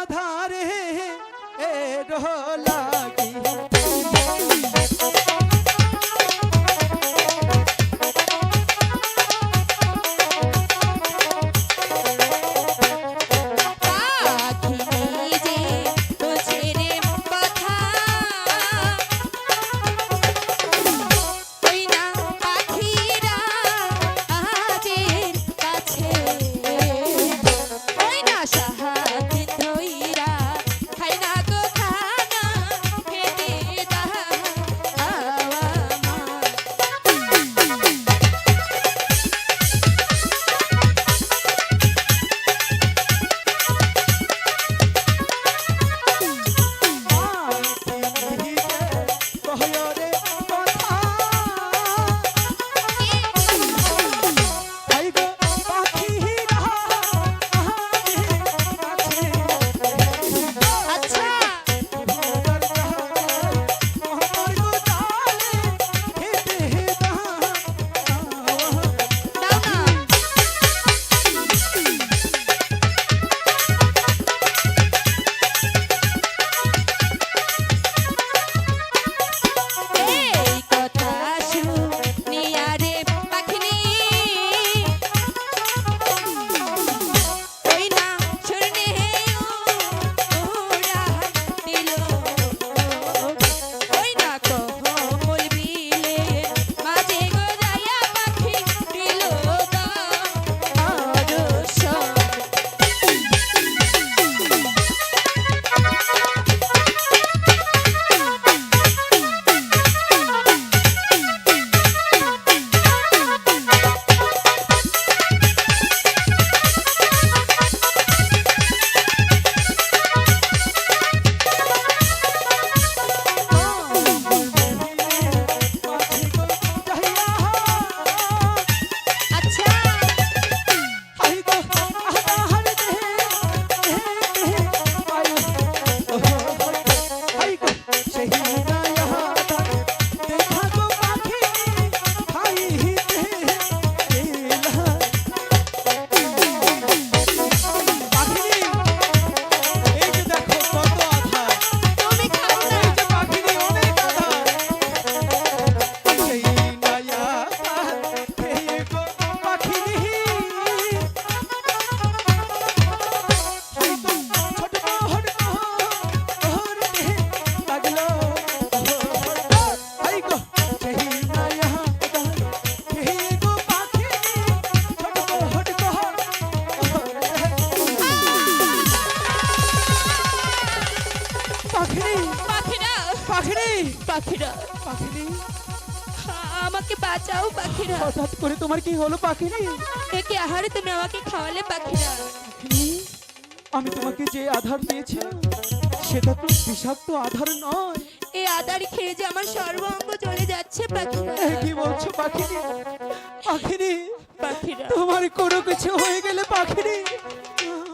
আধারে এ লাগি পাখিরি। পাখিরা। পাখিরি। পাখিরা। আমাকে বাঁচাও পাখিরা। হঠাৎ করে তোমার কি হলো পাখিরি? একে আহারে তুমি আমাকে খাওয়ালে পাখিরা। পাখিনি, আমি তোমাকে যে আধার দিয়েছিলাম সেটা তো বিষাক্ত আধার নয়। এই আদার খেয়ে যে আমার সর্বাঙ্গ চলে যাচ্ছে পাখিরা। কি বলছো পাখিনি পাখিনি পাখিরা। তোমার কোনো কিছু হয়ে গেলে পাখিনি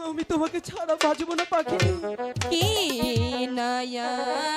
আমি তোমাকে ছাড়া বাঁচবো না পাখিনি কি? নয়া